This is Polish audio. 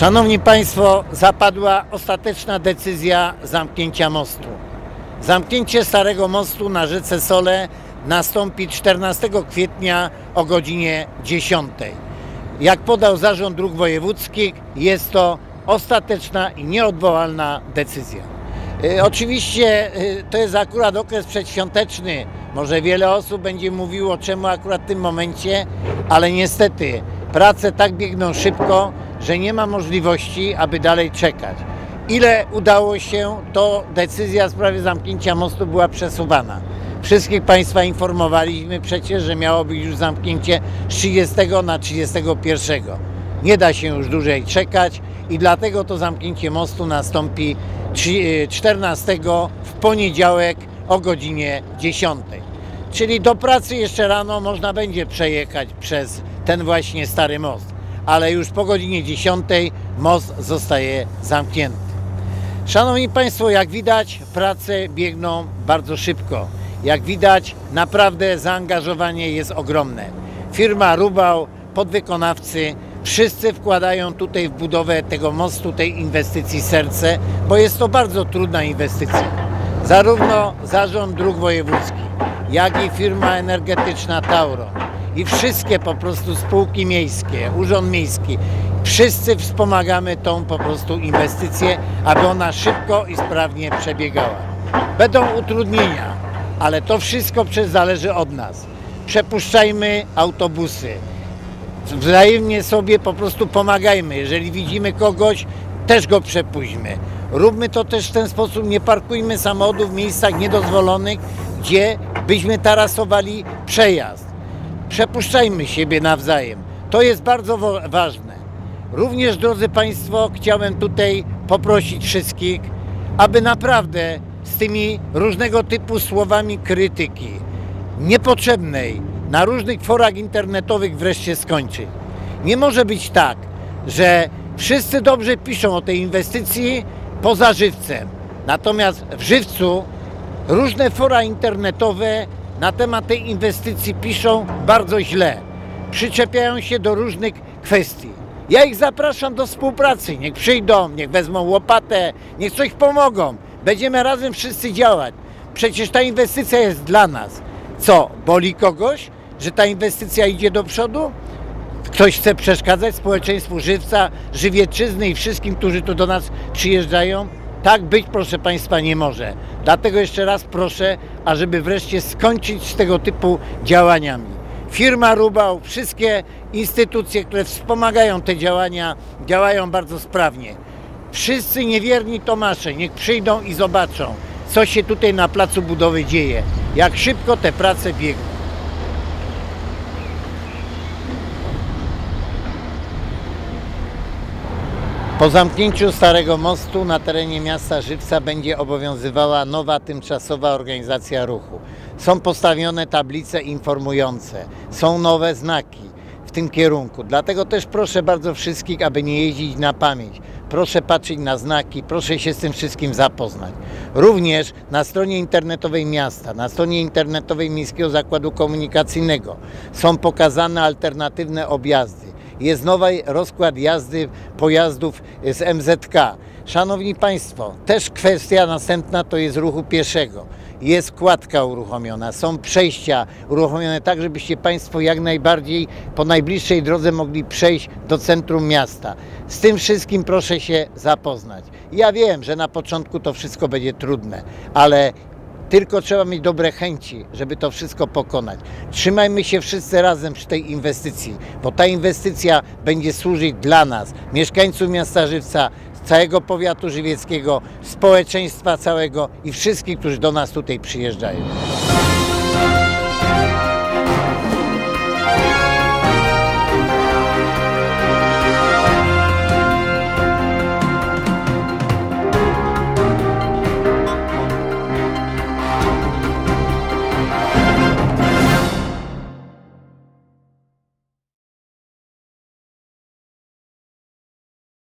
Szanowni Państwo, zapadła ostateczna decyzja zamknięcia mostu. Zamknięcie Starego Mostu na rzece Sole nastąpi 14 kwietnia o godzinie 10. Jak podał Zarząd Dróg Wojewódzkich, jest to ostateczna i nieodwołalna decyzja. Y, Oczywiście y, to jest akurat okres przedświąteczny. Może wiele osób będzie mówiło, czemu akurat w tym momencie, ale niestety prace tak biegną szybko, że nie ma możliwości, aby dalej czekać. Ile udało się, to decyzja w sprawie zamknięcia mostu była przesuwana. Wszystkich Państwa informowaliśmy przecież, że miało być już zamknięcie z 30 na 31. Nie da się już dłużej czekać i dlatego to zamknięcie mostu nastąpi trzy- 14 w poniedziałek o godzinie 10. Czyli do pracy jeszcze rano można będzie przejechać przez ten właśnie stary most, ale już po godzinie 10 most zostaje zamknięty. Szanowni Państwo, jak widać, prace biegną bardzo szybko. Jak widać, naprawdę zaangażowanie jest ogromne. Firma Rubał, podwykonawcy, wszyscy wkładają tutaj w budowę tego mostu, tej inwestycji serce, bo jest to bardzo trudna inwestycja. Zarówno Zarząd Dróg Wojewódzkich, jak i firma energetyczna Tauron i wszystkie po prostu spółki miejskie, Urząd Miejski, wszyscy wspomagamy tą po prostu inwestycję, aby ona szybko i sprawnie przebiegała. Będą utrudnienia, ale to wszystko zależy od nas. Przepuszczajmy autobusy, wzajemnie sobie po prostu pomagajmy. Jeżeli widzimy kogoś, też go przepuśćmy. Róbmy to też w ten sposób, nie parkujmy samochodów w miejscach niedozwolonych, gdzie byśmy tarasowali przejazd. Przepuszczajmy siebie nawzajem. To jest bardzo ważne. Również, drodzy Państwo, chciałem tutaj poprosić wszystkich, aby naprawdę z tymi różnego typu słowami krytyki, niepotrzebnej, na różnych forach internetowych wreszcie skończyć. Nie może być tak, że wszyscy dobrze piszą o tej inwestycji poza żywcem. Natomiast w żywcu różne fora internetowe na temat tej inwestycji piszą bardzo źle. Przyczepiają się do różnych kwestii. Ja ich zapraszam do współpracy. Niech przyjdą, niech wezmą łopatę, niech coś pomogą. Będziemy razem wszyscy działać. Przecież ta inwestycja jest dla nas. Co, boli kogoś, że ta inwestycja idzie do przodu? Ktoś chce przeszkadzać społeczeństwu żywca, żywieczyzny i wszystkim, którzy tu do nas przyjeżdżają? Tak być, proszę Państwa, nie może. Dlatego jeszcze raz proszę, ażeby wreszcie skończyć z tego typu działaniami. Firma Rubał, wszystkie instytucje, które wspomagają te działania, działają bardzo sprawnie. Wszyscy niewierni Tomasze niech przyjdą i zobaczą, co się tutaj na placu budowy dzieje, jak szybko te prace biegną. Po zamknięciu Starego Mostu na terenie miasta Żywca będzie obowiązywała nowa tymczasowa organizacja ruchu. Są postawione tablice informujące, są nowe znaki w tym kierunku. Dlatego też proszę bardzo wszystkich, aby nie jeździć na pamięć. Proszę patrzeć na znaki, proszę się z tym wszystkim zapoznać. Również na stronie internetowej miasta, na stronie internetowej Miejskiego Zakładu Komunikacyjnego są pokazane alternatywne objazdy jest nowy rozkład jazdy pojazdów z MZK. Szanowni Państwo, też kwestia następna to jest ruchu pieszego. Jest kładka uruchomiona, są przejścia uruchomione tak, żebyście Państwo jak najbardziej po najbliższej drodze mogli przejść do centrum miasta. Z tym wszystkim proszę się zapoznać. Ja wiem, że na początku to wszystko będzie trudne, ale tylko trzeba mieć dobre chęci, żeby to wszystko pokonać. Trzymajmy się wszyscy razem przy tej inwestycji, bo ta inwestycja będzie służyć dla nas, mieszkańców miasta Żywca, całego powiatu żywieckiego, społeczeństwa całego i wszystkich, którzy do nas tutaj przyjeżdżają.